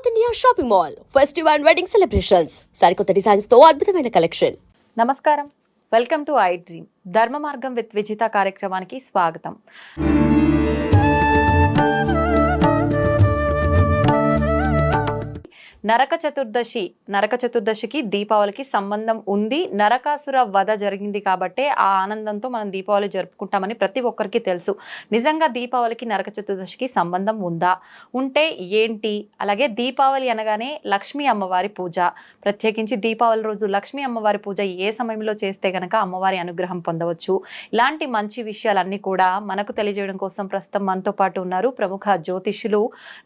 South India shopping mall festival and wedding celebrations సరికొత్త డిజైన్స్ తో అద్భుతమైన కలెక్షన్ నమస్కారం వెల్కమ్ టు ఐ డ్రీమ్ ధర్మ మార్గం విత్ విజేత కార్యక్రమానికి స్వాగతం నరక చతుర్దశి నరక చతుర్దశికి దీపావళికి సంబంధం ఉంది నరకాసుర వధ జరిగింది కాబట్టే ఆ ఆనందంతో మనం దీపావళి జరుపుకుంటామని ప్రతి ఒక్కరికి తెలుసు నిజంగా దీపావళికి నరక చతుర్దశికి సంబంధం ఉందా ఉంటే ఏంటి అలాగే దీపావళి అనగానే లక్ష్మీ అమ్మవారి పూజ ప్రత్యేకించి దీపావళి రోజు లక్ష్మీ అమ్మవారి పూజ ఏ సమయంలో చేస్తే గనక అమ్మవారి అనుగ్రహం పొందవచ్చు ఇలాంటి మంచి విషయాలన్నీ కూడా మనకు తెలియజేయడం కోసం ప్రస్తుతం మనతో పాటు ఉన్నారు ప్రముఖ జ్యోతిష్యులు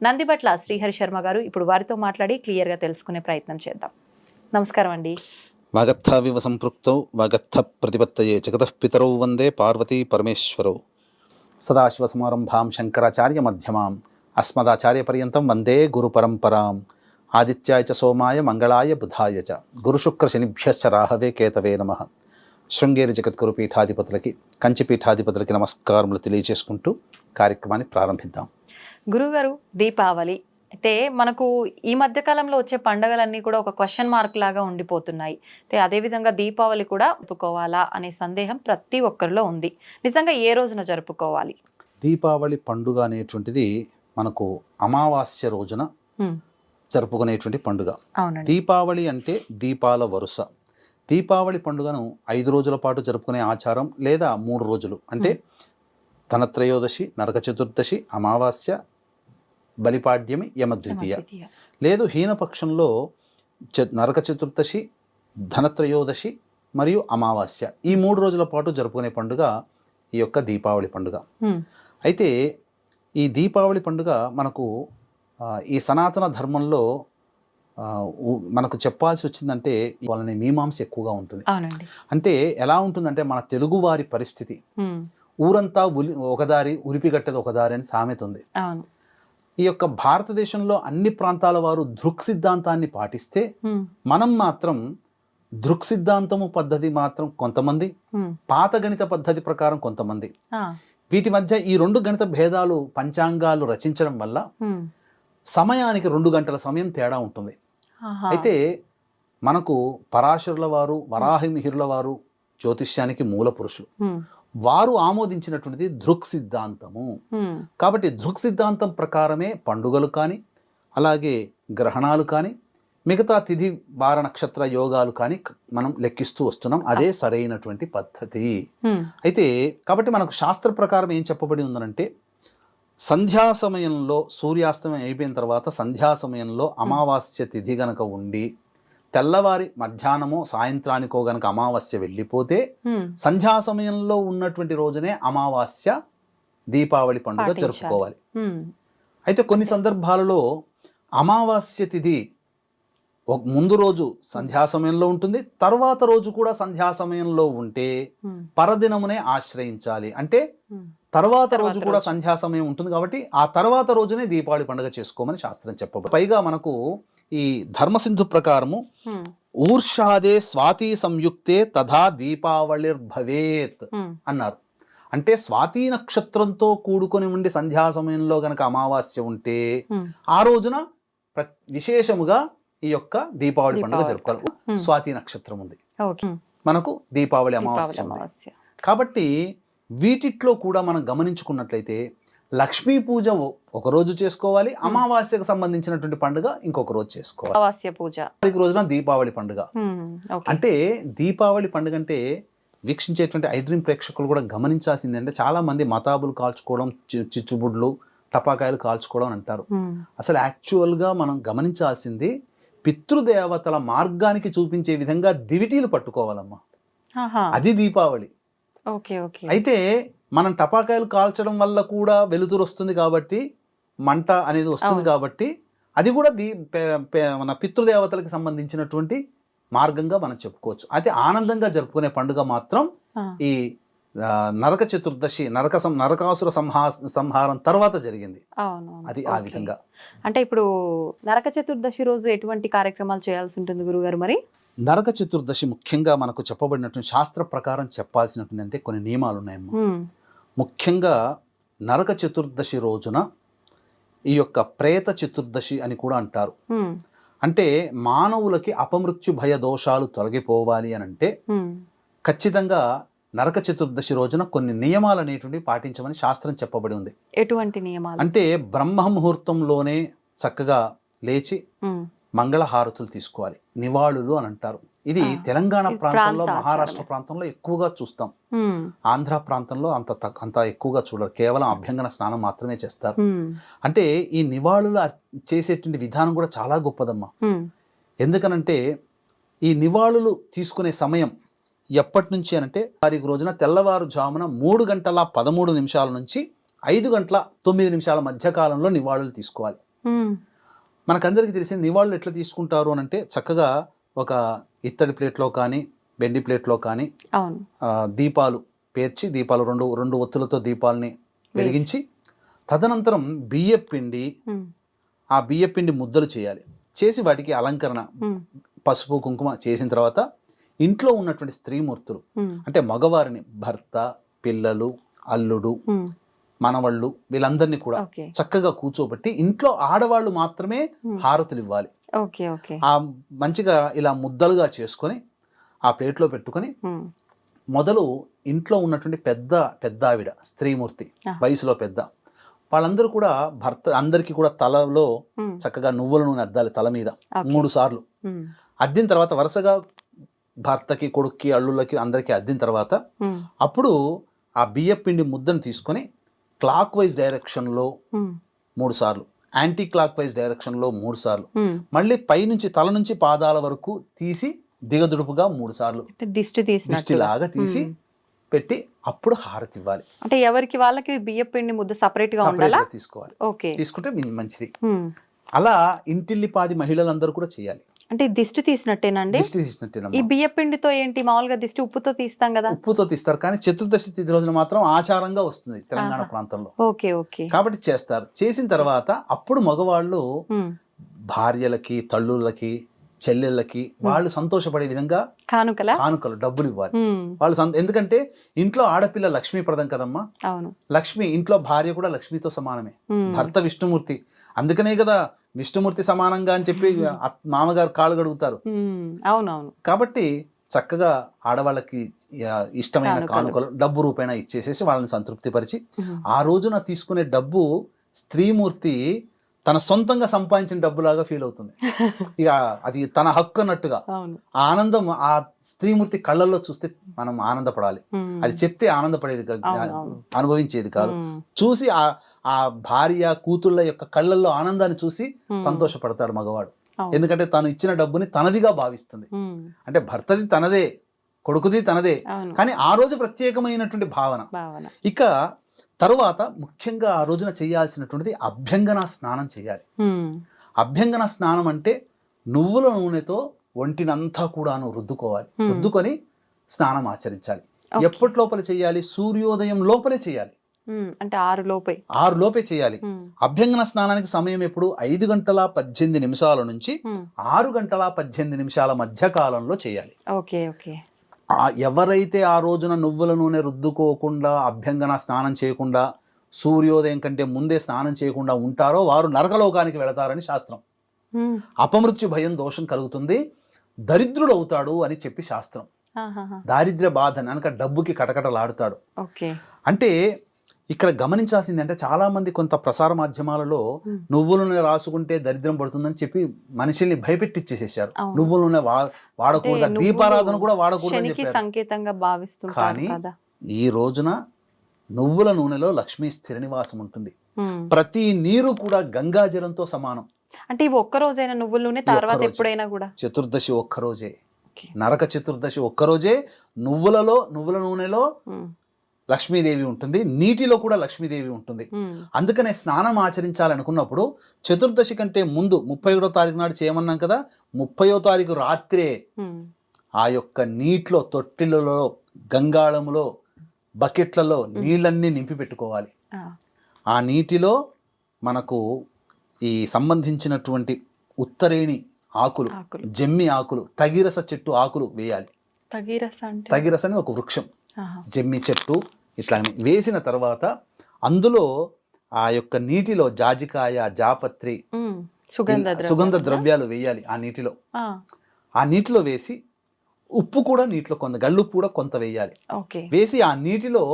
నందిబట్ల శ్రీహరి శర్మ గారు ఇప్పుడు వారితో మాట్లాడి క్లియర్గా తెలుసుకునే ప్రయత్నం చేద్దాం నమస్కారం అండి వాగర్థావివ సంపృక్తౌ వాగర్థ ప్రతిపత్తయే జగతపితరౌ వందే పార్వతీ పరమేశ్వరౌ సదాశివసమారంభాం శంకరాచార్య మధ్యమాం అస్మదాచార్యపర్యంతం వందే గురు పరంపరాం ఆదిత్యాయ చ సోమాయ మంగళాయ బుధాయ చ గురుశుక్రశనిభ్యశ్చ రాహవే కేతవే నమ శృంగేరి జగద్గురు పీఠాధిపతులకి కంచి పీఠాధిపతులకి నమస్కారములు తెలియజేసుకుంటూ కార్యక్రమాన్ని ప్రారంభిద్దాం గురుగారు దీపావళి అయితే మనకు ఈ మధ్య కాలంలో వచ్చే పండగలన్నీ కూడా ఒక క్వశ్చన్ మార్క్ లాగా ఉండిపోతున్నాయి అయితే అదేవిధంగా దీపావళి కూడా జరుపుకోవాలా అనే సందేహం ప్రతి ఒక్కరిలో ఉంది నిజంగా ఏ రోజున జరుపుకోవాలి దీపావళి పండుగ అనేటువంటిది మనకు అమావాస్య రోజున జరుపుకునేటువంటి పండుగ దీపావళి అంటే దీపాల వరుస దీపావళి పండుగను ఐదు రోజుల పాటు జరుపుకునే ఆచారం లేదా మూడు రోజులు అంటే ధనత్రయోదశి నరక చతుర్దశి అమావాస్య బలిపాడ్యమి యమద్వితీయ లేదు హీనపక్షంలో నరక చతుర్దశి ధనత్రయోదశి మరియు అమావాస్య ఈ మూడు రోజుల పాటు జరుపుకునే పండుగ ఈ యొక్క దీపావళి పండుగ అయితే ఈ దీపావళి పండుగ మనకు ఈ సనాతన ధర్మంలో మనకు చెప్పాల్సి వచ్చిందంటే వాళ్ళని మీమాంస ఎక్కువగా ఉంటుంది అంటే ఎలా ఉంటుందంటే మన తెలుగు వారి పరిస్థితి ఊరంతా ఉలి ఒకదారి ఉరిపిగట్టది ఒకదారి అని సామెత ఉంది ఈ యొక్క భారతదేశంలో అన్ని ప్రాంతాల వారు దృక్ సిద్ధాంతాన్ని పాటిస్తే మనం మాత్రం దృక్ సిద్ధాంతము పద్ధతి మాత్రం కొంతమంది పాత గణిత పద్ధతి ప్రకారం కొంతమంది వీటి మధ్య ఈ రెండు గణిత భేదాలు పంచాంగాలు రచించడం వల్ల సమయానికి రెండు గంటల సమయం తేడా ఉంటుంది అయితే మనకు పరాశరుల వారు వరాహిమిహిరుల వారు జ్యోతిష్యానికి మూల పురుషులు వారు ఆమోదించినటువంటిది దృక్ సిద్ధాంతము కాబట్టి దృక్ సిద్ధాంతం ప్రకారమే పండుగలు కానీ అలాగే గ్రహణాలు కానీ మిగతా తిథి వార నక్షత్ర యోగాలు కానీ మనం లెక్కిస్తూ వస్తున్నాం అదే సరైనటువంటి పద్ధతి అయితే కాబట్టి మనకు శాస్త్ర ప్రకారం ఏం చెప్పబడి ఉందనంటే సంధ్యా సమయంలో సూర్యాస్తమయం అయిపోయిన తర్వాత సంధ్యా సమయంలో అమావాస్య తిథి గనక ఉండి తెల్లవారి మధ్యాహ్నమో సాయంత్రానికో గనక అమావాస్య వెళ్ళిపోతే సంధ్యా సమయంలో ఉన్నటువంటి రోజునే అమావాస్య దీపావళి పండుగ జరుపుకోవాలి అయితే కొన్ని సందర్భాలలో అమావాస్య తిథి ముందు రోజు సంధ్యా సమయంలో ఉంటుంది తర్వాత రోజు కూడా సంధ్యా సమయంలో ఉంటే పరదినమునే ఆశ్రయించాలి అంటే తర్వాత రోజు కూడా సంధ్యా సమయం ఉంటుంది కాబట్టి ఆ తర్వాత రోజునే దీపావళి పండుగ చేసుకోమని శాస్త్రం చెప్పబడు పైగా మనకు ఈ ధర్మసింధు ప్రకారము ఊర్షాదే స్వాతి సంయుక్తే తథా దీపావళిర్భవేత్ అన్నారు అంటే స్వాతి నక్షత్రంతో కూడుకొని ఉండి సంధ్యా సమయంలో గనక అమావాస్య ఉంటే ఆ రోజున విశేషముగా ఈ యొక్క దీపావళి పండుగ జరుపుకోవాలి స్వాతి నక్షత్రం ఉంది మనకు దీపావళి అమావాస్య కాబట్టి వీటిట్లో కూడా మనం గమనించుకున్నట్లయితే లక్ష్మీ పూజ ఒకరోజు చేసుకోవాలి అమావాస్యకు సంబంధించినటువంటి పండుగ ఇంకొక రోజు చేసుకోవాలి రోజున దీపావళి పండుగ అంటే దీపావళి పండుగ అంటే వీక్షించేటువంటి ఐడ్రీమ్ ప్రేక్షకులు కూడా గమనించాల్సింది అంటే చాలా మంది మతాబులు కాల్చుకోవడం చిచ్చుబుడ్లు తపాకాయలు కాల్చుకోవడం అంటారు అసలు యాక్చువల్గా మనం గమనించాల్సింది పితృదేవతల మార్గానికి చూపించే విధంగా దివిటీలు పట్టుకోవాలమ్మా అది దీపావళి ఓకే ఓకే అయితే మనం టపాకాయలు కాల్చడం వల్ల కూడా వెలుతురు వస్తుంది కాబట్టి మంట అనేది వస్తుంది కాబట్టి అది కూడా దీ మన పితృదేవతలకు సంబంధించినటువంటి మార్గంగా మనం చెప్పుకోవచ్చు అయితే ఆనందంగా జరుపుకునే పండుగ మాత్రం ఈ నరక చతుర్దశి నరక నరకాసుర సంహా సంహారం తర్వాత జరిగింది అది ఆ విధంగా అంటే ఇప్పుడు నరక చతుర్దశి రోజు ఎటువంటి కార్యక్రమాలు చేయాల్సి ఉంటుంది గురుగారు మరి నరక చతుర్దశి ముఖ్యంగా మనకు చెప్పబడినటువంటి శాస్త్ర ప్రకారం చెప్పాల్సినటువంటి అంటే కొన్ని నియమాలు ఉన్నాయమ్మా ముఖ్యంగా నరక చతుర్దశి రోజున ఈ యొక్క ప్రేత చతుర్దశి అని కూడా అంటారు అంటే మానవులకి అపమృత్యు భయ దోషాలు తొలగిపోవాలి అని అంటే ఖచ్చితంగా నరక చతుర్దశి రోజున కొన్ని నియమాలు అనేటువంటి పాటించమని శాస్త్రం చెప్పబడి ఉంది ఎటువంటి నియమాలు అంటే బ్రహ్మ ముహూర్తంలోనే చక్కగా లేచి మంగళహారతులు తీసుకోవాలి నివాళులు అని అంటారు ఇది తెలంగాణ ప్రాంతంలో మహారాష్ట్ర ప్రాంతంలో ఎక్కువగా చూస్తాం ఆంధ్ర ప్రాంతంలో అంత అంత ఎక్కువగా చూడరు కేవలం అభ్యంగన స్నానం మాత్రమే చేస్తారు అంటే ఈ నివాళులు చేసేటువంటి విధానం కూడా చాలా గొప్పదమ్మా ఎందుకనంటే ఈ నివాళులు తీసుకునే సమయం ఎప్పటి నుంచి అనంటే తారీఖు రోజున తెల్లవారుజామున మూడు గంటల పదమూడు నిమిషాల నుంచి ఐదు గంటల తొమ్మిది నిమిషాల మధ్య కాలంలో నివాళులు తీసుకోవాలి మనకందరికీ తెలిసింది నివాళులు ఎట్లా తీసుకుంటారు అని అంటే చక్కగా ఒక ఇత్తడి ప్లేట్లో కానీ బెండి ప్లేట్లో కానీ దీపాలు పేర్చి దీపాలు రెండు రెండు ఒత్తులతో దీపాలని వెలిగించి తదనంతరం బియ్య పిండి ఆ బియ్య పిండి ముద్దలు చేయాలి చేసి వాటికి అలంకరణ పసుపు కుంకుమ చేసిన తర్వాత ఇంట్లో ఉన్నటువంటి స్త్రీమూర్తులు అంటే మగవారిని భర్త పిల్లలు అల్లుడు మనవళ్ళు వీళ్ళందరినీ కూడా చక్కగా కూర్చోబెట్టి ఇంట్లో ఆడవాళ్ళు మాత్రమే హారతులు ఇవ్వాలి ఆ మంచిగా ఇలా ముద్దలుగా చేసుకొని ఆ ప్లేట్లో పెట్టుకొని మొదలు ఇంట్లో ఉన్నటువంటి పెద్ద పెద్ద ఆవిడ స్త్రీమూర్తి వయసులో పెద్ద వాళ్ళందరూ కూడా భర్త అందరికీ కూడా తలలో చక్కగా నువ్వుల నూనె అద్దాలి తల మీద మూడు సార్లు అద్దిన తర్వాత వరుసగా భర్తకి కొడుక్కి అల్లుళ్ళకి అందరికి అద్దిన తర్వాత అప్పుడు ఆ బియ్య పిండి ముద్దను తీసుకొని క్లాక్ వైజ్ డైరెక్షన్లో మూడు సార్లు యాంటీ క్లాక్ వైజ్ డైరెక్షన్లో మూడు సార్లు మళ్ళీ పైనుంచి తల నుంచి పాదాల వరకు తీసి దిగదుడుపుగా మూడు సార్లు దిష్టి లాగా తీసి పెట్టి అప్పుడు హారతి ఇవ్వాలి అంటే ఎవరికి వాళ్ళకి బియ్య పిండి ముద్ద సపరేట్ గా తీసుకోవాలి ఓకే తీసుకుంటే మంచిది అలా ఇంటిల్లిపాది మహిళలందరూ కూడా చేయాలి అంటే దిష్టి తీసినట్టేనండి దిష్టి తీసినట్టే ఈ బియ్య పిండితో ఏంటి మామూలుగా దిష్టి ఉప్పుతో తీస్తాం కదా ఉప్పుతో తీస్తారు కానీ చతుర్దశి తిథి రోజున మాత్రం ఆచారంగా వస్తుంది తెలంగాణ ప్రాంతంలో ఓకే ఓకే కాబట్టి చేస్తారు చేసిన తర్వాత అప్పుడు మగవాళ్ళు భార్యలకి తల్లులకి చెల్లెళ్ళకి వాళ్ళు సంతోషపడే విధంగా కానుకల కానుకలు డబ్బులు ఇవ్వాలి వాళ్ళు ఎందుకంటే ఇంట్లో ఆడపిల్ల లక్ష్మీప్రదం కదమ్మా లక్ష్మి ఇంట్లో భార్య కూడా లక్ష్మితో సమానమే భర్త విష్ణుమూర్తి అందుకనే కదా విష్ణుమూర్తి సమానంగా అని చెప్పి మామగారు కాళ్ళు గడుగుతారు అవునవును కాబట్టి చక్కగా ఆడవాళ్ళకి ఇష్టమైన కానుకలు డబ్బు రూపేణా ఇచ్చేసేసి వాళ్ళని సంతృప్తిపరిచి ఆ రోజున తీసుకునే డబ్బు స్త్రీమూర్తి తన సొంతంగా సంపాదించిన డబ్బులాగా ఫీల్ అవుతుంది ఇక అది తన హక్కు అన్నట్టుగా ఆనందం ఆ స్త్రీమూర్తి కళ్ళల్లో చూస్తే మనం ఆనందపడాలి అది చెప్తే ఆనందపడేది కాదు అనుభవించేది కాదు చూసి ఆ ఆ భార్య కూతుళ్ళ యొక్క కళ్ళల్లో ఆనందాన్ని చూసి సంతోషపడతాడు మగవాడు ఎందుకంటే తను ఇచ్చిన డబ్బుని తనదిగా భావిస్తుంది అంటే భర్తది తనదే కొడుకుది తనదే కానీ ఆ రోజు ప్రత్యేకమైనటువంటి భావన ఇక తరువాత ముఖ్యంగా ఆ రోజున చేయాల్సినటువంటిది అభ్యంగన స్నానం చేయాలి అభ్యంగన స్నానం అంటే నువ్వుల నూనెతో ఒంటినంతా కూడాను రుద్దుకోవాలి రుద్దుకొని స్నానం ఆచరించాలి ఎప్పటి లోపల చేయాలి సూర్యోదయం లోపలే చేయాలి అంటే ఆరు లోపే ఆరు లోపే చేయాలి అభ్యంగన స్నానానికి సమయం ఎప్పుడు ఐదు గంటల పద్దెనిమిది నిమిషాల నుంచి ఆరు గంటల పద్దెనిమిది నిమిషాల మధ్య కాలంలో చేయాలి ఓకే ఓకే ఎవరైతే ఆ రోజున నువ్వుల నూనె రుద్దుకోకుండా అభ్యంగన స్నానం చేయకుండా సూర్యోదయం కంటే ముందే స్నానం చేయకుండా ఉంటారో వారు నరకలోకానికి వెళతారని శాస్త్రం అపమృత్యు భయం దోషం కలుగుతుంది దరిద్రుడు అవుతాడు అని చెప్పి శాస్త్రం దారిద్ర్య బాధ అనక డబ్బుకి కటకటలాడుతాడు అంటే ఇక్కడ గమనించాల్సింది అంటే చాలా మంది కొంత ప్రసార మాధ్యమాలలో నువ్వుల నూనె రాసుకుంటే దరిద్రం పడుతుందని చెప్పి మనుషుల్ని భయపెట్టిచ్చేసేసారు నువ్వుల నూనె వాడకూడదు దీపారాధన కూడా వాడకూడదు చెప్పారు సంకేతంగా కానీ ఈ రోజున నువ్వుల నూనెలో లక్ష్మీ స్థిర నివాసం ఉంటుంది ప్రతి నీరు కూడా గంగా జలంతో సమానం అంటే ఇవి ఒక్క రోజైనా నువ్వుల నూనె తర్వాత ఎప్పుడైనా కూడా చతుర్దశి ఒక్క రోజే నరక చతుర్దశి ఒక్కరోజే నువ్వులలో నువ్వుల నూనెలో లక్ష్మీదేవి ఉంటుంది నీటిలో కూడా లక్ష్మీదేవి ఉంటుంది అందుకనే స్నానం ఆచరించాలనుకున్నప్పుడు చతుర్దశి కంటే ముందు ముప్పై ఒకటో తారీఖు నాడు చేయమన్నాం కదా ముప్పయో తారీఖు రాత్రే ఆ యొక్క నీటిలో తొట్టిలలో గంగాళములో బకెట్లలో నీళ్ళన్నీ నింపి పెట్టుకోవాలి ఆ నీటిలో మనకు ఈ సంబంధించినటువంటి ఉత్తరేణి ఆకులు జమ్మి ఆకులు తగిరస చెట్టు ఆకులు వేయాలి తగిరస అనేది ఒక వృక్షం జమ్మి చెట్టు ఇట్లా వేసిన తర్వాత అందులో ఆ యొక్క నీటిలో జాజికాయ జాపత్రి సుగంధ సుగంధ ద్రవ్యాలు వేయాలి ఆ నీటిలో ఆ నీటిలో వేసి ఉప్పు కూడా నీటిలో కొంత గళ్ళు కూడా కొంత వేయాలి వేసి ఆ నీటిలో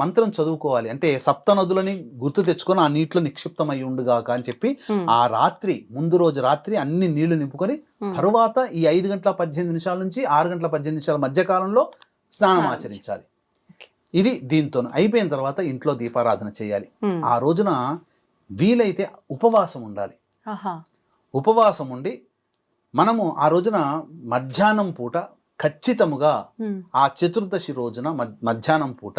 మంత్రం చదువుకోవాలి అంటే సప్త నదులని గుర్తు తెచ్చుకొని ఆ నీటిలో నిక్షిప్తం అయి ఉండుగాక అని చెప్పి ఆ రాత్రి ముందు రోజు రాత్రి అన్ని నీళ్లు నింపుకొని తర్వాత ఈ ఐదు గంటల పద్దెనిమిది నిమిషాల నుంచి ఆరు గంటల పద్దెనిమిది నిమిషాల మధ్య కాలంలో స్నానం ఆచరించాలి ఇది దీంతో అయిపోయిన తర్వాత ఇంట్లో దీపారాధన చేయాలి ఆ రోజున వీలైతే ఉపవాసం ఉండాలి ఉపవాసం ఉండి మనము ఆ రోజున మధ్యాహ్నం పూట ఖచ్చితముగా ఆ చతుర్దశి రోజున మధ్యాహ్నం పూట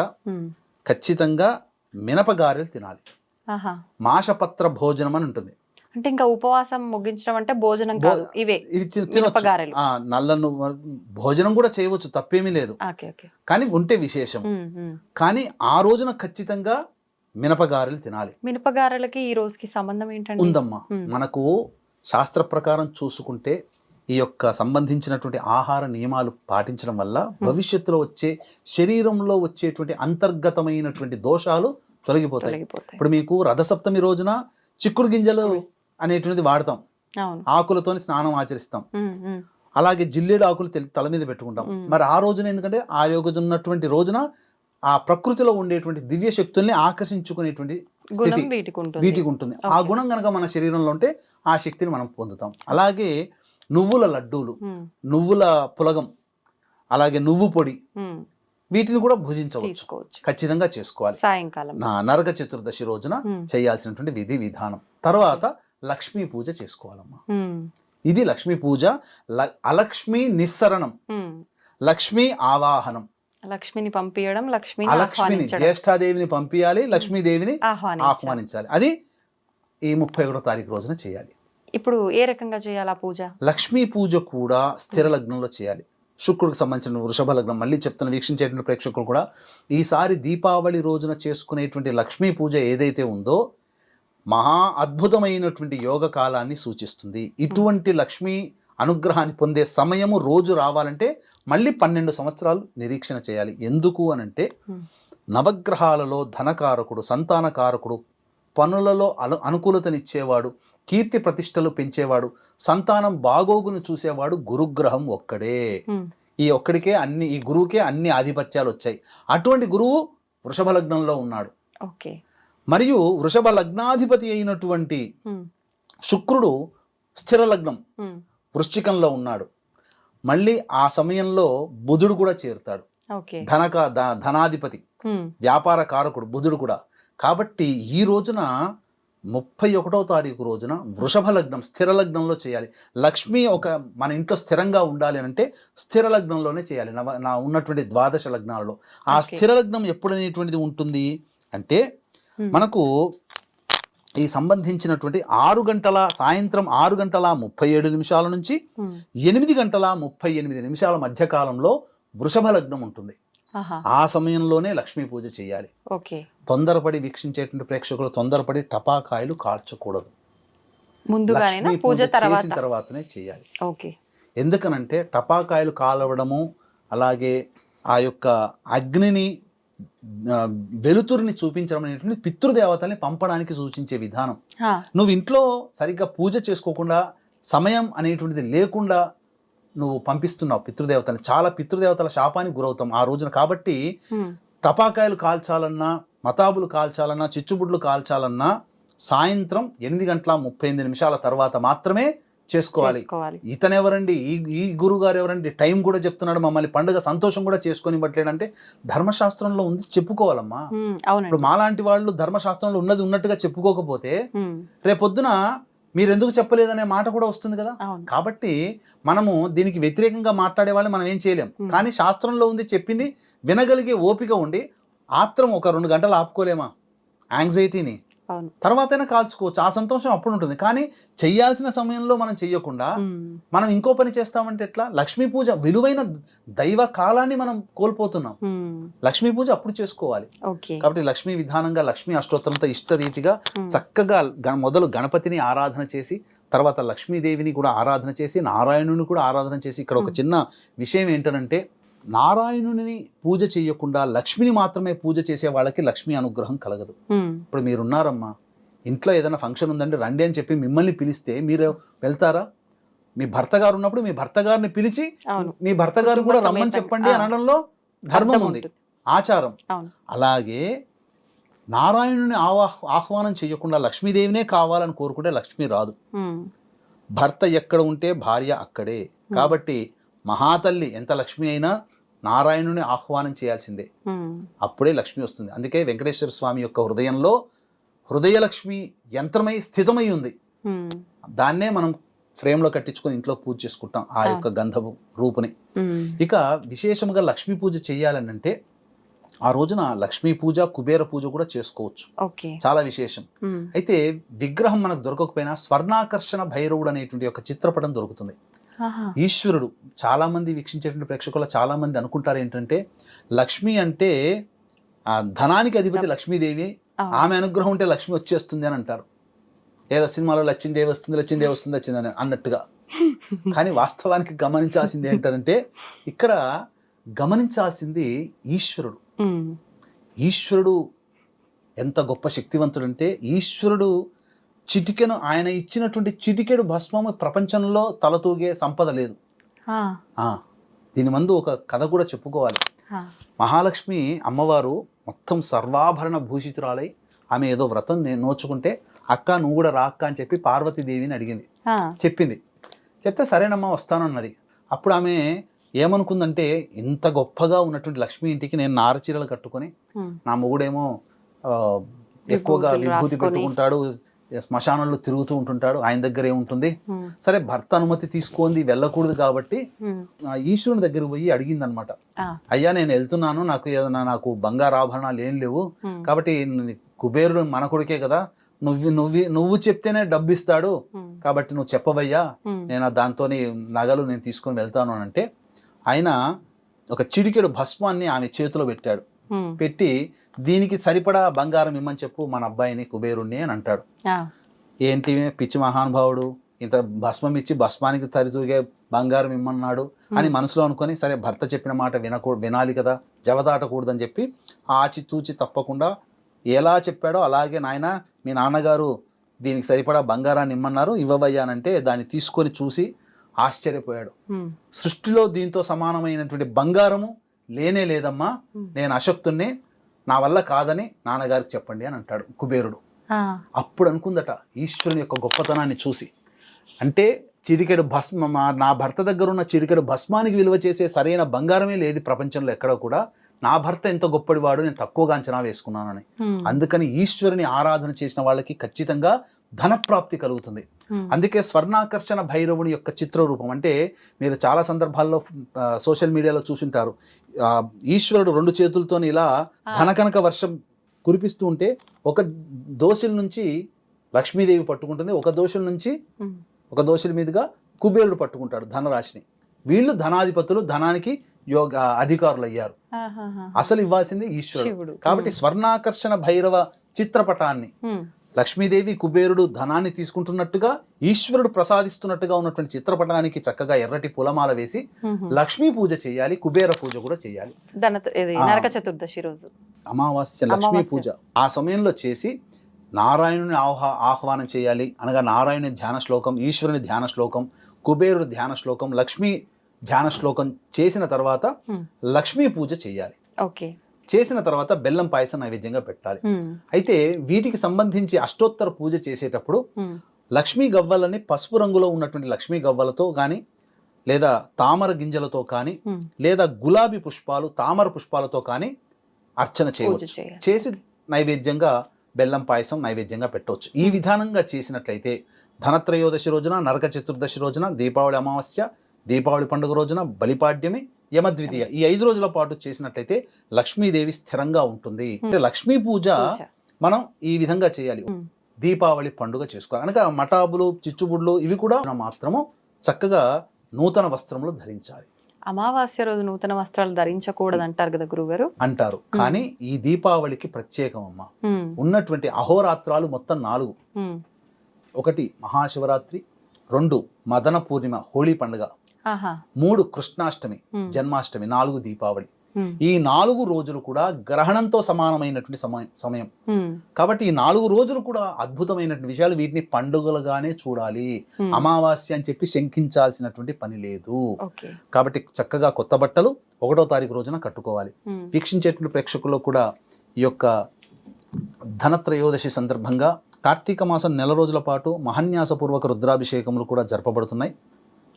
ఖచ్చితంగా మినపగారెలు తినాలి మాషపత్ర భోజనం అని ఉంటుంది అంటే ఇంకా ఉపవాసం ముగించడం అంటే భోజనం ఇవే తినొచ్చు నల్ల భోజనం కూడా చేయవచ్చు తప్పేమీ లేదు కానీ ఉంటే విశేషం కానీ ఆ రోజున ఖచ్చితంగా మినపగారెలు తినాలి మినపగారెలకి ఈ రోజుకి సంబంధం ఏంటంటే ఉందమ్మా మనకు శాస్త్ర ప్రకారం చూసుకుంటే ఈ యొక్క సంబంధించినటువంటి ఆహార నియమాలు పాటించడం వల్ల భవిష్యత్తులో వచ్చే శరీరంలో వచ్చేటువంటి అంతర్గతమైనటువంటి దోషాలు తొలగిపోతాయి ఇప్పుడు మీకు రథసప్తమి రోజున చిక్కుడు గింజలు అనేటువంటిది వాడతాం ఆకులతో స్నానం ఆచరిస్తాం అలాగే జిల్లేడు ఆకులు తల మీద పెట్టుకుంటాం మరి ఆ రోజున ఎందుకంటే ఆ రోజు ఉన్నటువంటి రోజున ఆ ప్రకృతిలో ఉండేటువంటి దివ్య శక్తుల్ని ఆకర్షించుకునేటువంటి స్థితి వీటికి ఉంటుంది ఆ గుణం కనుక మన శరీరంలో ఉంటే ఆ శక్తిని మనం పొందుతాం అలాగే నువ్వుల లడ్డూలు నువ్వుల పులగం అలాగే నువ్వు పొడి వీటిని కూడా భుజించవచ్చు ఖచ్చితంగా చేసుకోవాలి సాయంకాలం నరక చతుర్దశి రోజున చేయాల్సినటువంటి విధి విధానం తర్వాత లక్ష్మీ పూజ చేసుకోవాలమ్మా ఇది లక్ష్మీ పూజ అలక్ష్మి నిస్సరణం లక్ష్మీ ఆవాహనం లక్ష్మిని పంపించడం లక్ష్మి లక్ష్మిని జ్యేష్ఠాదేవిని పంపించాలి లక్ష్మీదేవిని ఆహ్వానించాలి అది ఈ ముప్పై ఒకటో తారీఖు రోజున చేయాలి ఇప్పుడు ఏ రకంగా చేయాలి ఆ పూజ లక్ష్మీ పూజ కూడా స్థిర లగ్నంలో చేయాలి శుక్రుడికి సంబంధించిన వృషభ లగ్నం మళ్ళీ చెప్తున్న వీక్షించేటువంటి ప్రేక్షకులు కూడా ఈసారి దీపావళి రోజున చేసుకునేటువంటి లక్ష్మీ పూజ ఏదైతే ఉందో మహా అద్భుతమైనటువంటి యోగ కాలాన్ని సూచిస్తుంది ఇటువంటి లక్ష్మి అనుగ్రహాన్ని పొందే సమయము రోజు రావాలంటే మళ్ళీ పన్నెండు సంవత్సరాలు నిరీక్షణ చేయాలి ఎందుకు అనంటే నవగ్రహాలలో ధనకారకుడు సంతానకారకుడు పనులలో అను అనుకూలతనిచ్చేవాడు కీర్తి ప్రతిష్టలు పెంచేవాడు సంతానం బాగోగును చూసేవాడు గురుగ్రహం ఒక్కడే ఈ ఒక్కడికే అన్ని ఈ గురువుకే అన్ని ఆధిపత్యాలు వచ్చాయి అటువంటి గురువు వృషభ లగ్నంలో ఉన్నాడు ఓకే మరియు వృషభ లగ్నాధిపతి అయినటువంటి శుక్రుడు స్థిర లగ్నం వృశ్చికంలో ఉన్నాడు మళ్ళీ ఆ సమయంలో బుధుడు కూడా చేరుతాడు ధనక ధనాధిపతి వ్యాపార కారకుడు బుధుడు కూడా కాబట్టి ఈ రోజున ముప్పై ఒకటో తారీఖు రోజున వృషభ లగ్నం స్థిర లగ్నంలో చేయాలి లక్ష్మి ఒక మన ఇంట్లో స్థిరంగా ఉండాలి అంటే స్థిర లగ్నంలోనే చేయాలి నా ఉన్నటువంటి ద్వాదశ లగ్నాలలో ఆ స్థిర లగ్నం ఎప్పుడనేటువంటిది ఉంటుంది అంటే మనకు ఈ సంబంధించినటువంటి ఆరు గంటల సాయంత్రం ఆరు గంటల ముప్పై ఏడు నిమిషాల నుంచి ఎనిమిది గంటల ముప్పై ఎనిమిది నిమిషాల మధ్య కాలంలో వృషభ లగ్నం ఉంటుంది ఆ సమయంలోనే లక్ష్మీ పూజ చేయాలి తొందరపడి వీక్షించేటువంటి ప్రేక్షకులు తొందరపడి టపాకాయలు కాల్చకూడదు పూజ చేసిన తర్వాతనే చేయాలి ఎందుకనంటే టపాకాయలు కాలవడము అలాగే ఆ యొక్క అగ్నిని వెలుతురుని చూపించడం అనేటువంటి పితృదేవతల్ని పంపడానికి సూచించే విధానం నువ్వు ఇంట్లో సరిగ్గా పూజ చేసుకోకుండా సమయం అనేటువంటిది లేకుండా నువ్వు పంపిస్తున్నావు పితృదేవతల్ని చాలా పితృదేవతల శాపానికి గురవుతాం ఆ రోజున కాబట్టి టపాకాయలు కాల్చాలన్నా మతాబులు కాల్చాలన్నా చిచ్చుబుడ్లు కాల్చాలన్నా సాయంత్రం ఎనిమిది గంటల ముప్పై ఎనిమిది నిమిషాల తర్వాత మాత్రమే చేసుకోవాలి ఇతను ఎవరండి ఈ ఈ గురువు గారు ఎవరండి టైం కూడా చెప్తున్నాడు మమ్మల్ని పండుగ సంతోషం కూడా చేసుకొని అంటే ధర్మశాస్త్రంలో ఉంది చెప్పుకోవాలమ్మా ఇప్పుడు మాలాంటి వాళ్ళు ధర్మశాస్త్రంలో ఉన్నది ఉన్నట్టుగా చెప్పుకోకపోతే రేపొద్దున మీరు ఎందుకు చెప్పలేదనే మాట కూడా వస్తుంది కదా కాబట్టి మనము దీనికి వ్యతిరేకంగా మాట్లాడే వాళ్ళు మనం ఏం చేయలేం కానీ శాస్త్రంలో ఉంది చెప్పింది వినగలిగే ఓపిక ఉండి ఆత్రం ఒక రెండు గంటలు ఆపుకోలేమా యాంగ్జైటీని తర్వాతైనా కాల్చుకోవచ్చు ఆ సంతోషం అప్పుడు ఉంటుంది కానీ చేయాల్సిన సమయంలో మనం చెయ్యకుండా మనం ఇంకో పని చేస్తామంటే ఎట్లా లక్ష్మీ పూజ విలువైన దైవ కాలాన్ని మనం కోల్పోతున్నాం లక్ష్మీ పూజ అప్పుడు చేసుకోవాలి కాబట్టి లక్ష్మీ విధానంగా లక్ష్మీ అష్టోత్తరంతో ఇష్టరీతిగా చక్కగా మొదలు గణపతిని ఆరాధన చేసి తర్వాత లక్ష్మీదేవిని కూడా ఆరాధన చేసి నారాయణుని కూడా ఆరాధన చేసి ఇక్కడ ఒక చిన్న విషయం ఏంటంటే నారాయణుని పూజ చేయకుండా లక్ష్మిని మాత్రమే పూజ చేసే వాళ్ళకి లక్ష్మి అనుగ్రహం కలగదు ఇప్పుడు మీరున్నారమ్మా ఇంట్లో ఏదైనా ఫంక్షన్ ఉందంటే రండి అని చెప్పి మిమ్మల్ని పిలిస్తే మీరు వెళ్తారా మీ భర్త గారు ఉన్నప్పుడు మీ భర్త గారిని పిలిచి మీ భర్త గారు కూడా రమ్మని చెప్పండి అనడంలో ధర్మం ఉంది ఆచారం అలాగే నారాయణుని ఆవా ఆహ్వానం చేయకుండా లక్ష్మీదేవినే కావాలని కోరుకుంటే లక్ష్మి రాదు భర్త ఎక్కడ ఉంటే భార్య అక్కడే కాబట్టి మహాతల్లి ఎంత లక్ష్మి అయినా నారాయణుని ఆహ్వానం చేయాల్సిందే అప్పుడే లక్ష్మి వస్తుంది అందుకే వెంకటేశ్వర స్వామి యొక్క హృదయంలో హృదయలక్ష్మి యంత్రమై స్థితమై ఉంది దాన్నే మనం ఫ్రేమ్లో కట్టించుకొని ఇంట్లో పూజ చేసుకుంటాం ఆ యొక్క గంధపు రూపుని ఇక విశేషంగా లక్ష్మీ పూజ చేయాలని అంటే ఆ రోజున లక్ష్మీ పూజ కుబేర పూజ కూడా చేసుకోవచ్చు చాలా విశేషం అయితే విగ్రహం మనకు దొరకకపోయినా స్వర్ణాకర్షణ భైరవుడు అనేటువంటి ఒక చిత్రపటం దొరుకుతుంది ఈశ్వరుడు చాలామంది వీక్షించేటువంటి ప్రేక్షకుల చాలామంది అనుకుంటారు ఏంటంటే లక్ష్మి అంటే ధనానికి అధిపతి లక్ష్మీదేవి ఆమె అనుగ్రహం ఉంటే లక్ష్మి వచ్చేస్తుంది అని అంటారు ఏదో సినిమాలో లచ్చిందేవి వస్తుంది లక్ష్మీదేవి వస్తుంది అని అన్నట్టుగా కానీ వాస్తవానికి గమనించాల్సింది ఏంటంటే ఇక్కడ గమనించాల్సింది ఈశ్వరుడు ఈశ్వరుడు ఎంత గొప్ప శక్తివంతుడు అంటే ఈశ్వరుడు చిటికెను ఆయన ఇచ్చినటువంటి చిటికెడు భస్మము ప్రపంచంలో తలతూగే సంపద లేదు దీని మందు ఒక కథ కూడా చెప్పుకోవాలి మహాలక్ష్మి అమ్మవారు మొత్తం సర్వాభరణ భూషితురాలై ఆమె ఏదో వ్రతం నేను నోచుకుంటే అక్క నువ్వు కూడా రా అక్క అని చెప్పి పార్వతీదేవిని అడిగింది చెప్పింది చెప్తే సరేనమ్మా వస్తానన్నది అప్పుడు ఆమె ఏమనుకుందంటే ఇంత గొప్పగా ఉన్నటువంటి లక్ష్మి ఇంటికి నేను నారచీరలు కట్టుకొని నా మొగుడేమో ఎక్కువగా విభూతి పెట్టుకుంటాడు శ్మశానంలో తిరుగుతూ ఉంటుంటాడు ఆయన దగ్గర ఏముంటుంది సరే భర్త అనుమతి తీసుకుంది వెళ్ళకూడదు కాబట్టి ఈశ్వరుని దగ్గర పోయి అడిగింది అనమాట అయ్యా నేను వెళ్తున్నాను నాకు ఏదైనా నాకు బంగారు ఆభరణాలు ఏం లేవు కాబట్టి కుబేరుడు మన కొడుకే కదా నువ్వు నువ్వు నువ్వు చెప్తేనే డబ్బు ఇస్తాడు కాబట్టి నువ్వు చెప్పవయ్యా నేను దాంతో నగలు నేను తీసుకొని వెళ్తాను అంటే ఆయన ఒక చిడికెడు భస్మాన్ని ఆమె చేతిలో పెట్టాడు పెట్టి దీనికి సరిపడా బంగారం ఇమ్మని చెప్పు మన అబ్బాయిని కుబేరుణ్ణి అని అంటాడు ఏంటి పిచ్చి మహానుభావుడు ఇంత భస్మం ఇచ్చి భస్మానికి తరితూగే బంగారం ఇమ్మన్నాడు అని మనసులో అనుకొని సరే భర్త చెప్పిన మాట వినకూ వినాలి కదా జవదాటకూడదని చెప్పి ఆచితూచి తప్పకుండా ఎలా చెప్పాడో అలాగే నాయన మీ నాన్నగారు దీనికి సరిపడా బంగారాన్ని ఇమ్మన్నారు ఇవ్వవయ్యానంటే దాన్ని తీసుకొని చూసి ఆశ్చర్యపోయాడు సృష్టిలో దీంతో సమానమైనటువంటి బంగారము లేనే లేదమ్మా నేను అశక్తున్నే నా వల్ల కాదని నాన్నగారికి చెప్పండి అని అంటాడు కుబేరుడు అప్పుడు అనుకుందట ఈశ్వరుని యొక్క గొప్పతనాన్ని చూసి అంటే చిరికెడు భస్మ నా భర్త దగ్గర ఉన్న చిరికెడు భస్మానికి విలువ చేసే సరైన బంగారమే లేదు ప్రపంచంలో ఎక్కడ కూడా నా భర్త ఎంత గొప్పడివాడు నేను తక్కువగా అంచనా వేసుకున్నానని అందుకని ఈశ్వరుని ఆరాధన చేసిన వాళ్ళకి ఖచ్చితంగా ధనప్రాప్తి కలుగుతుంది అందుకే స్వర్ణాకర్షణ భైరవుని యొక్క చిత్రరూపం అంటే మీరు చాలా సందర్భాల్లో సోషల్ మీడియాలో చూసింటారు ఈశ్వరుడు రెండు చేతులతో ఇలా ధనకనక వర్షం కురిపిస్తూ ఉంటే ఒక దోషుల నుంచి లక్ష్మీదేవి పట్టుకుంటుంది ఒక దోషుల నుంచి ఒక దోషుల మీదుగా కుబేరుడు పట్టుకుంటాడు ధనరాశిని వీళ్ళు ధనాధిపతులు ధనానికి యోగ అధికారులు అయ్యారు అసలు ఇవ్వాల్సింది ఈశ్వరుడు కాబట్టి స్వర్ణాకర్షణ భైరవ చిత్రపటాన్ని లక్ష్మీదేవి కుబేరుడు ధనాన్ని తీసుకుంటున్నట్టుగా ఈశ్వరుడు ప్రసాదిస్తున్నట్టుగా ఉన్నటువంటి చిత్రపటానికి చక్కగా ఎర్రటి పూలమాల వేసి లక్ష్మీ పూజ చేయాలి కుబేర పూజ కూడా చేయాలి చతుర్దశి రోజు అమావాస్య లక్ష్మీ పూజ ఆ సమయంలో చేసి నారాయణుని ఆహ్వా ఆహ్వానం చేయాలి అనగా నారాయణుని ధ్యాన శ్లోకం ఈశ్వరుని ధ్యాన శ్లోకం కుబేరుడు ధ్యాన శ్లోకం లక్ష్మీ ధ్యాన శ్లోకం చేసిన తర్వాత లక్ష్మీ పూజ చేయాలి ఓకే చేసిన తర్వాత బెల్లం పాయసం నైవేద్యంగా పెట్టాలి అయితే వీటికి సంబంధించి అష్టోత్తర పూజ చేసేటప్పుడు లక్ష్మీ గవ్వలని పసుపు రంగులో ఉన్నటువంటి లక్ష్మీ గవ్వలతో కానీ లేదా తామర గింజలతో కానీ లేదా గులాబీ పుష్పాలు తామర పుష్పాలతో కానీ అర్చన చేయవచ్చు చేసి నైవేద్యంగా బెల్లం పాయసం నైవేద్యంగా పెట్టవచ్చు ఈ విధానంగా చేసినట్లయితే ధనత్రయోదశి రోజున నరక చతుర్దశి రోజున దీపావళి అమావాస్య దీపావళి పండుగ రోజున బలిపాడ్యమి యమద్వితీయ ఈ ఐదు రోజుల పాటు చేసినట్లయితే లక్ష్మీదేవి స్థిరంగా ఉంటుంది లక్ష్మీ పూజ మనం ఈ విధంగా చేయాలి దీపావళి పండుగ చేసుకోవాలి అనగా మఠాబులు చిచ్చుబుడ్లు ఇవి కూడా మాత్రము చక్కగా నూతన వస్త్రములు ధరించాలి అమావాస్య రోజు నూతన వస్త్రాలు ధరించకూడదు అంటారు కదా గురువు అంటారు కానీ ఈ దీపావళికి ప్రత్యేకం అమ్మ ఉన్నటువంటి అహోరాత్రాలు మొత్తం నాలుగు ఒకటి మహాశివరాత్రి రెండు మదన పూర్ణిమ హోళీ పండుగ మూడు కృష్ణాష్టమి జన్మాష్టమి నాలుగు దీపావళి ఈ నాలుగు రోజులు కూడా గ్రహణంతో సమానమైనటువంటి సమయం కాబట్టి ఈ నాలుగు రోజులు కూడా అద్భుతమైనటువంటి విషయాలు వీటిని పండుగలుగానే చూడాలి అమావాస్య అని చెప్పి శంకించాల్సినటువంటి పని లేదు కాబట్టి చక్కగా కొత్త బట్టలు ఒకటో తారీఖు రోజున కట్టుకోవాలి వీక్షించేటువంటి ప్రేక్షకుల్లో కూడా ఈ యొక్క ధనత్రయోదశి సందర్భంగా కార్తీక మాసం నెల రోజుల పాటు మహన్యాసపూర్వక రుద్రాభిషేకములు కూడా జరపబడుతున్నాయి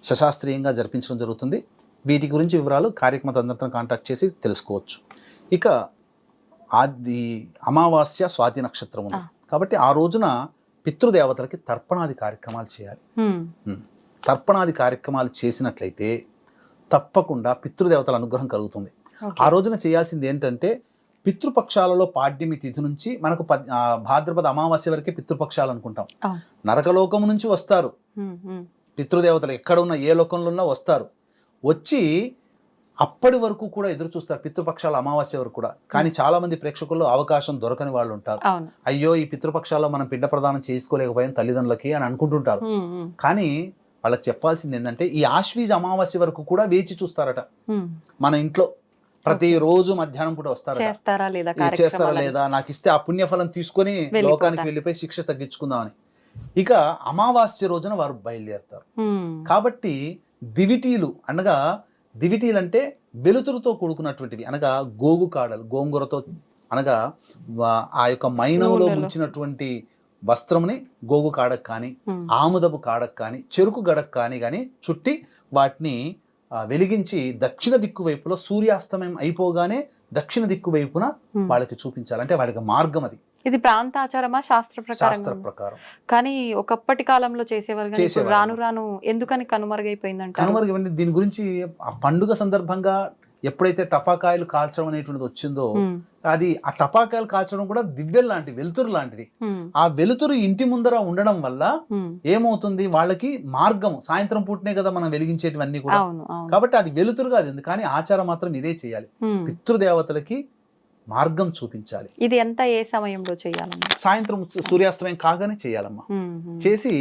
సశాస్త్రీయంగా జరిపించడం జరుగుతుంది వీటి గురించి వివరాలు కార్యక్రమ తదనంతరం కాంటాక్ట్ చేసి తెలుసుకోవచ్చు ఇక ఆది అమావాస్య స్వాతి నక్షత్రం ఉంది కాబట్టి ఆ రోజున పితృదేవతలకి తర్పణాది కార్యక్రమాలు చేయాలి తర్పణాది కార్యక్రమాలు చేసినట్లయితే తప్పకుండా పితృదేవతల అనుగ్రహం కలుగుతుంది ఆ రోజున చేయాల్సింది ఏంటంటే పితృపక్షాలలో పాడ్యమి తిథి నుంచి మనకు భాద్రపద అమావాస్య వరకే పితృపక్షాలు అనుకుంటాం నరకలోకం నుంచి వస్తారు పితృదేవతలు ఉన్నా ఏ లోకంలో ఉన్నా వస్తారు వచ్చి అప్పటి వరకు కూడా ఎదురు చూస్తారు పితృపక్షాల అమావాస్య వరకు కూడా కానీ చాలా మంది ప్రేక్షకుల్లో అవకాశం దొరకని వాళ్ళు ఉంటారు అయ్యో ఈ పితృపక్షాల్లో మనం పిండ ప్రదానం చేసుకోలేకపోయాం తల్లిదండ్రులకి అని అనుకుంటుంటారు కానీ వాళ్ళకి చెప్పాల్సింది ఏంటంటే ఈ ఆశ్వీజ అమావాస్య వరకు కూడా వేచి చూస్తారట మన ఇంట్లో ప్రతి రోజు మధ్యాహ్నం కూడా వస్తారు చేస్తారా లేదా నాకు ఇస్తే ఆ పుణ్యఫలం తీసుకొని లోకానికి వెళ్ళిపోయి శిక్ష తగ్గించుకుందామని ఇక అమావాస్య రోజున వారు బయలుదేరతారు కాబట్టి దివిటీలు అనగా దివిటీలు అంటే వెలుతురుతో కూడుకున్నటువంటివి అనగా గోగు కాడలు గోంగూరతో అనగా ఆ యొక్క మైనములో ముంచినటువంటి వస్త్రముని గోగు కాడకు కానీ ఆముదపు కాడకు కానీ చెరుకు గడకు కానీ కానీ చుట్టి వాటిని వెలిగించి దక్షిణ దిక్కు వైపులో సూర్యాస్తమయం అయిపోగానే దక్షిణ దిక్కు వైపున వాళ్ళకి చూపించాలంటే వాడికి మార్గం అది ఇది ప్రాంత ఆచారమా శాస్త్ర ప్రకారం ప్రకారం కానీ ఒకప్పటి కాలంలో చేసేవాళ్ళు రాను రాను ఎందుకని కనుమరుగైపోయిందంట కనుమరుగైపోయింది దీని గురించి ఆ పండుగ సందర్భంగా ఎప్పుడైతే టపాకాయలు కాల్చడం అనేటువంటిది వచ్చిందో అది ఆ టపాకాయలు కాల్చడం కూడా దివ్యం లాంటి వెలుతురు లాంటిది ఆ వెలుతురు ఇంటి ముందర ఉండడం వల్ల ఏమవుతుంది వాళ్ళకి మార్గం సాయంత్రం పూటనే కదా మనం వెలిగించేటివన్నీ కూడా కాబట్టి అది వెలుతురుగా అది ఉంది కానీ ఆచారం మాత్రం ఇదే చేయాలి పితృదేవతలకి మార్గం చూపించాలి ఇది ఎంత ఏ సమయంలో చేయాలమ్మా సాయంత్రం సూర్యాస్తమయం కాగానే చేయాలమ్మా చేసి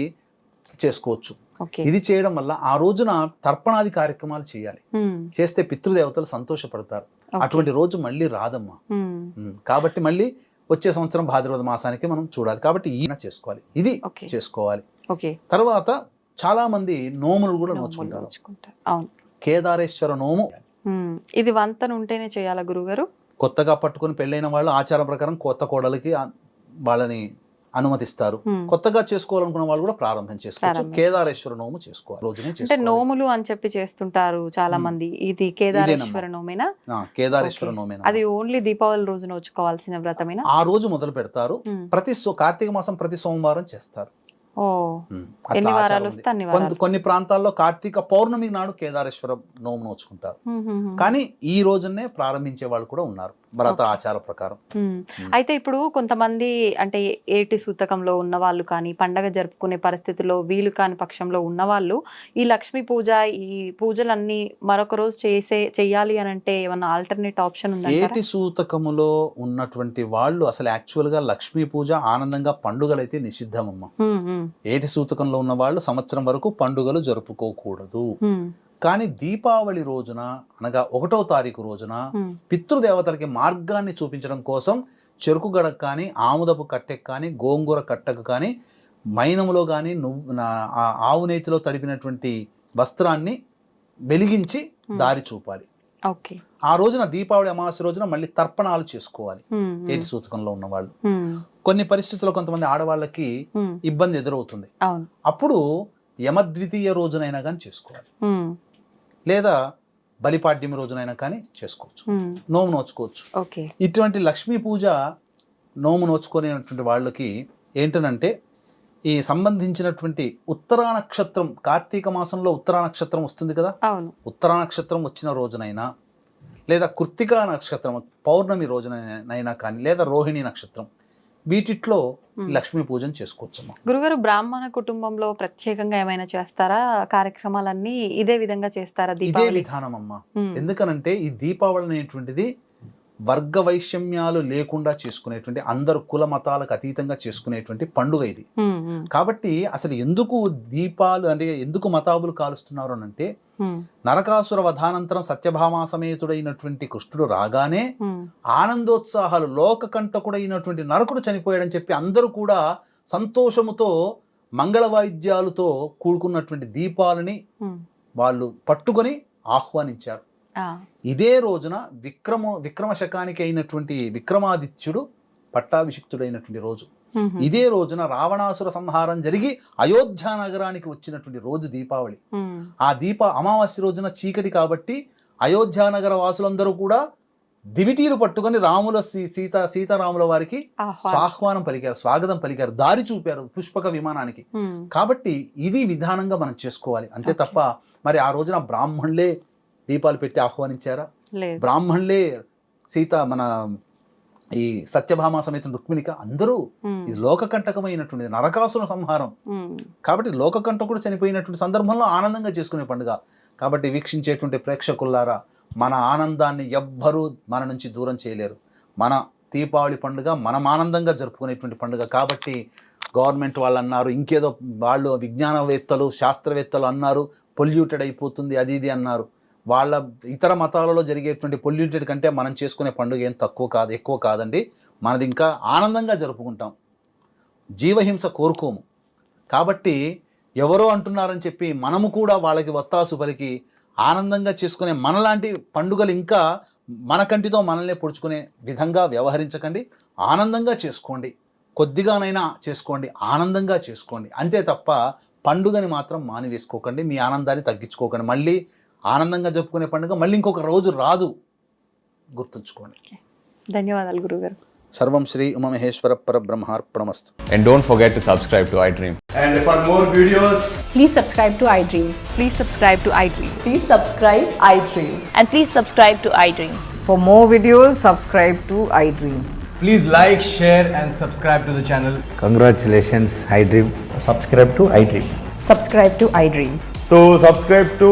చేసుకోవచ్చు ఇది చేయడం వల్ల ఆ రోజున తర్పణాది కార్యక్రమాలు చేయాలి చేస్తే పితృదేవతలు సంతోషపడతారు అటువంటి రోజు మళ్ళీ రాదమ్మా కాబట్టి మళ్ళీ వచ్చే సంవత్సరం భాద్రపద మాసానికి మనం చూడాలి కాబట్టి ఈయన చేసుకోవాలి ఇది చేసుకోవాలి తర్వాత చాలా మంది నోములు కూడా నోచుకుంటారు కేదారేశ్వర నోము ఇది వంతను ఉంటేనే చేయాలా గురుగారు కొత్తగా పట్టుకుని పెళ్ళైన వాళ్ళు ఆచారం ప్రకారం కొత్త కోడలికి వాళ్ళని అనుమతిస్తారు కొత్తగా చేసుకోవాలనుకున్న వాళ్ళు కూడా ప్రారంభం చేసుకోవచ్చు కేదారేశ్వర నోము చేసుకోవాలి నోములు అని చెప్పి చేస్తుంటారు చాలా మంది ఇది కేదారేశ్వర నోమేనా కేదారేశ్వర నోమేనా అది ఓన్లీ దీపావళి రోజు నోచుకోవాల్సిన వ్రతమేనా ఆ రోజు మొదలు పెడతారు ప్రతి కార్తీక మాసం ప్రతి సోమవారం చేస్తారు కొన్ని ప్రాంతాల్లో కార్తీక పౌర్ణమి నాడు కేదారేశ్వరం నోము నోచుకుంటారు కానీ ఈ రోజునే ప్రారంభించే వాళ్ళు కూడా ఉన్నారు భరత ఆచార ప్రకారం అయితే ఇప్పుడు కొంతమంది అంటే ఏటి సూతకంలో ఉన్న వాళ్ళు కానీ పండగ జరుపుకునే పరిస్థితిలో వీలు కాని పక్షంలో ఉన్నవాళ్ళు ఈ లక్ష్మీ పూజ ఈ పూజలన్నీ మరొక రోజు చేసే చెయ్యాలి అని అంటే ఏమన్నా ఆల్టర్నేట్ ఆప్షన్ ఉంది ఏటి సూతకములో ఉన్నటువంటి వాళ్ళు అసలు యాక్చువల్ గా లక్ష్మీ పూజ ఆనందంగా పండుగలు అయితే నిషిద్ధమమ్మ ఏటి సూతకంలో ఉన్న వాళ్ళు సంవత్సరం వరకు పండుగలు జరుపుకోకూడదు కానీ దీపావళి రోజున అనగా ఒకటో తారీఖు రోజున పితృదేవతలకి మార్గాన్ని చూపించడం కోసం చెరుకు గడకు కానీ ఆముదపు కట్టెకు కానీ గోంగూర కట్టకు కానీ మైనములో కానీ నువ్వు ఆవు నేతిలో తడిపినటువంటి వస్త్రాన్ని వెలిగించి దారి చూపాలి ఆ రోజున దీపావళి అమావాస్య రోజున మళ్ళీ తర్పణాలు చేసుకోవాలి ఏటి సూచకంలో ఉన్నవాళ్ళు కొన్ని పరిస్థితుల్లో కొంతమంది ఆడవాళ్ళకి ఇబ్బంది ఎదురవుతుంది అప్పుడు యమద్వితీయ రోజునైనా కానీ చేసుకోవాలి లేదా బలిపాడ్యమి రోజునైనా కానీ చేసుకోవచ్చు నోము నోచుకోవచ్చు ఇటువంటి లక్ష్మీ పూజ నోము నోచుకునేటువంటి వాళ్ళకి ఏంటనంటే ఈ సంబంధించినటువంటి ఉత్తరా నక్షత్రం కార్తీక మాసంలో ఉత్తరా నక్షత్రం వస్తుంది కదా ఉత్తరా నక్షత్రం వచ్చిన రోజునైనా లేదా కృత్తికా నక్షత్రం పౌర్ణమి రోజునైనా కానీ లేదా రోహిణి నక్షత్రం వీటిట్లో లక్ష్మీ పూజను చేసుకోవచ్చమ్మా గురుగారు బ్రాహ్మణ కుటుంబంలో ప్రత్యేకంగా ఏమైనా చేస్తారా కార్యక్రమాలన్నీ ఇదే విధంగా చేస్తారా ఇదే విధానం అమ్మా ఎందుకనంటే ఈ దీపావళి అనేటువంటిది వర్గ వైషమ్యాలు లేకుండా చేసుకునేటువంటి అందరు కుల మతాలకు అతీతంగా చేసుకునేటువంటి పండుగ ఇది కాబట్టి అసలు ఎందుకు దీపాలు అంటే ఎందుకు మతాబులు కాలుస్తున్నారు అంటే నరకాసుర వధానంతరం సమేతుడైనటువంటి కృష్ణుడు రాగానే ఆనందోత్సాహాలు కంటకుడైనటువంటి నరకుడు చనిపోయాడని చెప్పి అందరూ కూడా సంతోషముతో మంగళ వాయిద్యాలతో కూడుకున్నటువంటి దీపాలని వాళ్ళు పట్టుకొని ఆహ్వానించారు ఇదే రోజున విక్రమ విక్రమ శకానికి అయినటువంటి విక్రమాదిత్యుడు పట్టాభిషిక్తుడైనటువంటి రోజు ఇదే రోజున రావణాసుర సంహారం జరిగి అయోధ్య నగరానికి వచ్చినటువంటి రోజు దీపావళి ఆ దీప అమావాస్య రోజున చీకటి కాబట్టి అయోధ్య నగర వాసులందరూ కూడా దివిటీలు పట్టుకొని రాముల సీత సీతారాముల వారికి ఆహ్వానం పలికారు స్వాగతం పలికారు దారి చూపారు పుష్పక విమానానికి కాబట్టి ఇది విధానంగా మనం చేసుకోవాలి అంతే తప్ప మరి ఆ రోజున బ్రాహ్మణులే దీపాలు పెట్టి ఆహ్వానించారా బ్రాహ్మణులే సీత మన ఈ సత్యభామ సమేత రుక్మిణిక అందరూ ఇది లోకకంటకమైనటువంటి నరకాసుల సంహారం కాబట్టి లోకకంటకుడు చనిపోయినటువంటి సందర్భంలో ఆనందంగా చేసుకునే పండుగ కాబట్టి వీక్షించేటువంటి ప్రేక్షకుల్లారా మన ఆనందాన్ని ఎవ్వరూ మన నుంచి దూరం చేయలేరు మన దీపావళి పండుగ మనం ఆనందంగా జరుపుకునేటువంటి పండుగ కాబట్టి గవర్నమెంట్ వాళ్ళు అన్నారు ఇంకేదో వాళ్ళు విజ్ఞానవేత్తలు శాస్త్రవేత్తలు అన్నారు పొల్యూటెడ్ అయిపోతుంది అది ఇది అన్నారు వాళ్ళ ఇతర మతాలలో జరిగేటువంటి పొల్యూటెడ్ కంటే మనం చేసుకునే పండుగ ఏం తక్కువ కాదు ఎక్కువ కాదండి మనది ఇంకా ఆనందంగా జరుపుకుంటాం జీవహింస కోరుకోము కాబట్టి ఎవరో అంటున్నారని చెప్పి మనము కూడా వాళ్ళకి వత్తాసు పలికి ఆనందంగా చేసుకునే మనలాంటి పండుగలు ఇంకా మన కంటితో మనల్నే పొడుచుకునే విధంగా వ్యవహరించకండి ఆనందంగా చేసుకోండి కొద్దిగానైనా చేసుకోండి ఆనందంగా చేసుకోండి అంతే తప్ప పండుగని మాత్రం మానివేసుకోకండి మీ ఆనందాన్ని తగ్గించుకోకండి మళ్ళీ ఆనందంగా జరుపుకునే పండుగ మళ్ళీ ఇంకొక రోజు రాదు గుర్తుంచుకోండి ధన్యవాదాలు గురుగారు సర్వం Shri Umamaheshwara పరబ్రహ్మార్పణమస్తు and don't forget to subscribe to iDream and for more videos please subscribe to iDream please subscribe to iDream please subscribe iDream and please subscribe to iDream for more videos subscribe to iDream please like share and subscribe to the channel congratulations iDream subscribe to iDream subscribe to iDream so subscribe to